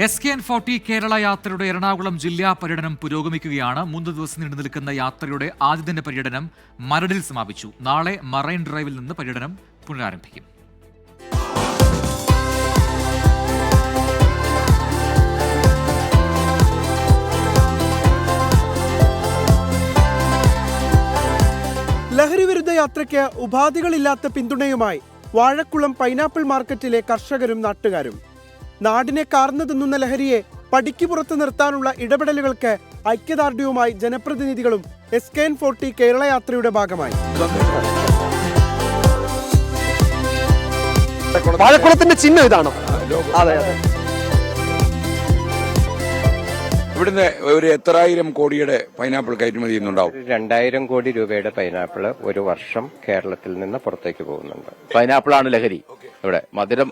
S K N forty Kerala യാത്രയുടെ എറണാകുളം ജില്ലാ പര്യടനം പുരോഗമിക്കുകയാണ്. മൂന്ന് ദിവസം നീണ്ടു നിൽക്കുന്ന യാത്രയുടെ ആദ്യദിന പര്യടനം മരടിൽ സമാപിച്ചു. നാളെ മറൈൻ ഡ്രൈവിൽ നിന്ന് പര്യടനം പുനരാരംഭിക്കും. ലഹരി വിരുദ്ധ യാത്രയ്ക്ക് ഉപാധികളില്ലാത്ത പിന്തുണയുമായി വാഴക്കുളം പൈനാപ്പിൾ മാർക്കറ്റിലെ കർഷകരും നാട്ടുകാരും. നാടിനെ കാർന്നു തിന്നുന്ന ലഹരിയെ പടിക്ക് പുറത്ത് നിർത്താനുള്ള ഇടപെടലുകൾക്ക് ഐക്യദാർഢ്യവുമായി ജനപ്രതിനിധികളും S K N forty Kerala യാത്രയുടെ ഭാഗമായി. വാഴക്കുളത്തിന്റെ ചിഹ്നം ഇതാണോ? അതെ അതെ. ഇവിടുന്ന് ഒരു എത്രായിരം കോടിയുടെ പൈനാപ്പിൾ കയറ്റുമതി ചെയ്യുന്നുണ്ടാവും രണ്ടായിരം കോടി രൂപയുടെ പൈനാപ്പിൾ ഒരു വർഷം കേരളത്തിൽ നിന്ന് പുറത്തേക്ക് പോകുന്നുണ്ട്. പൈനാപ്പിൾ ആണ് ലഹരി. ഇവിടെ മധുരം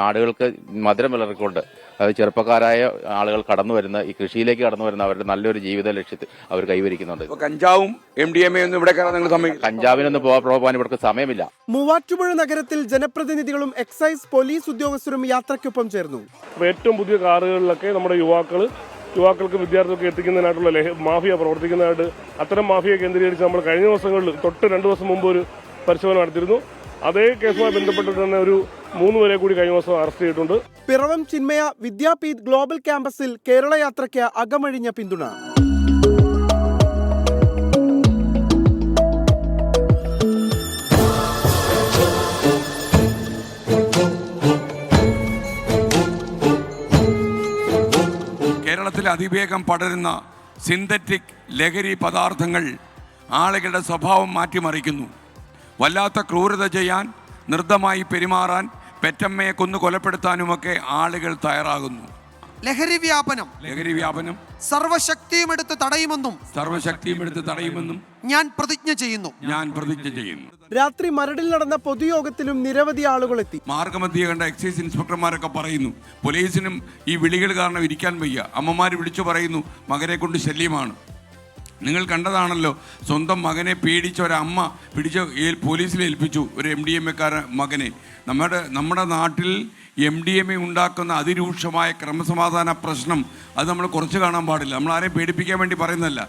നാടുകൾക്ക് മധുരം വിളർക്കൊണ്ട് അത് ചെറുപ്പക്കാരായ ആളുകൾ കടന്നു വരുന്ന ഈ കൃഷിയിലേക്ക് കടന്നു വരുന്ന അവരുടെ നല്ലൊരു ജീവിത ലക്ഷ്യത്തിൽ അവർ കൈവരിക്കുന്നുണ്ട്. ഇപ്പൊ കഞ്ചാവും എം ഡി എം ഒന്നും ഇവിടെ കഞ്ചാവിനൊന്നും പോകാൻ പോകാൻ ഇവർക്ക് സമയമില്ല. മൂവാറ്റുപുഴ നഗരത്തിൽ ജനപ്രതിനിധികളും എക്സൈസ് പോലീസ് ഉദ്യോഗസ്ഥരും യാത്രയ്ക്കൊപ്പം ചേർന്നു. ഏറ്റവും പുതിയ കാറുകളിലൊക്കെ നമ്മുടെ യുവാക്കൾ യുവാക്കൾക്ക് വിദ്യാർത്ഥികൾക്ക് എത്തിക്കുന്നതിനായിട്ടുള്ള ലഹ മാഫിയ പ്രവർത്തിക്കുന്നതായിട്ട് അത്തരം മാഫിയ കേന്ദ്രീകരിച്ച് നമ്മൾ കഴിഞ്ഞ ദിവസങ്ങളിൽ തൊട്ട് രണ്ട് ദിവസം മുമ്പ് ഒരു പരിശോധന നടത്തിയിരുന്നു. അതേ കേസുമായി ബന്ധപ്പെട്ട് തന്നെ ഒരു മൂന്ന് പേരെ കൂടി കഴിഞ്ഞ ദിവസം അറസ്റ്റ് ചെയ്തിട്ടുണ്ട്. പിറവം ചിന്മയ വിദ്യാപീഠ് ഗ്ലോബൽ ക്യാമ്പസിൽ കേരള യാത്രയ്ക്ക് അകമഴിഞ്ഞ പിന്തുണ. കേരളത്തിൽ അതിവേഗം പടരുന്ന സിന്തറ്റിക് ലഹരി പദാർത്ഥങ്ങൾ ആളുകളുടെ സ്വഭാവം മാറ്റിമറിക്കുന്നു. വല്ലാത്ത ക്രൂരത ചെയ്യാൻ നിർദ്ധമായി പെരുമാറാൻ പെറ്റമ്മയെ കൊന്നു കൊലപ്പെടുത്താനുമൊക്കെ ആളുകൾ തയ്യാറാകുന്നു. ലഹരി വ്യാപനം. ലഹരി വ്യാപനം. സർവശക്തിയും എടുത്ത് തടയുമെന്നും സർവശക്തിയും എടുത്ത് തടയുമെന്നും ഞാൻ പ്രതിജ്ഞ ചെയ്യുന്നു. ഞാൻ പ്രതിജ്ഞ ചെയ്യുന്നു. രാത്രി മരടിൽ നടന്ന പൊതുയോഗത്തിലും നിരവധി ആളുകൾ എത്തി. മാർഗമധ്യ കണ്ട എക്സൈസ് ഇൻസ്പെക്ടർമാരൊക്കെ പറയുന്നു പോലീസിനും ഈ വിളികൾ കാരണം ഇരിക്കാൻ വയ്യ. അമ്മമാർ വിളിച്ചു പറയുന്നു മകനെ കൊണ്ട് ശല്യമാണ്. നിങ്ങൾ കണ്ടതാണല്ലോ സ്വന്തം മകനെ പേടിച്ച ഒരമ്മ പിടിച്ച് പോലീസിൽ ഏൽപ്പിച്ചു ഒരു എം ഡി എം എക്കാര മകനെ. നമ്മുടെ നമ്മുടെ നാട്ടിൽ എം ഡി എം എ ഉണ്ടാക്കുന്ന അതിരൂക്ഷമായ ക്രമസമാധാന പ്രശ്നം അത് നമ്മൾ കുറച്ച് കാണാൻ പാടില്ല. നമ്മൾ ആരെയും പേടിപ്പിക്കാൻ വേണ്ടി പറയുന്നതല്ല.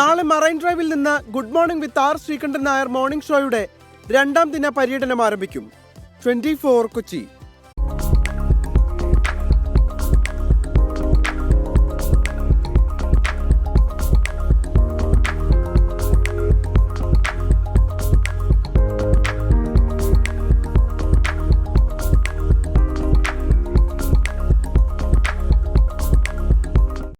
നാളെ മറൈൻ ഡ്രൈവിൽ നിന്ന് good morning with R Sreekandan Nair morning ഷോയുടെ രണ്ടാം ദിന പര്യടനം ആരംഭിക്കും. ട്വന്റി കൊച്ചി.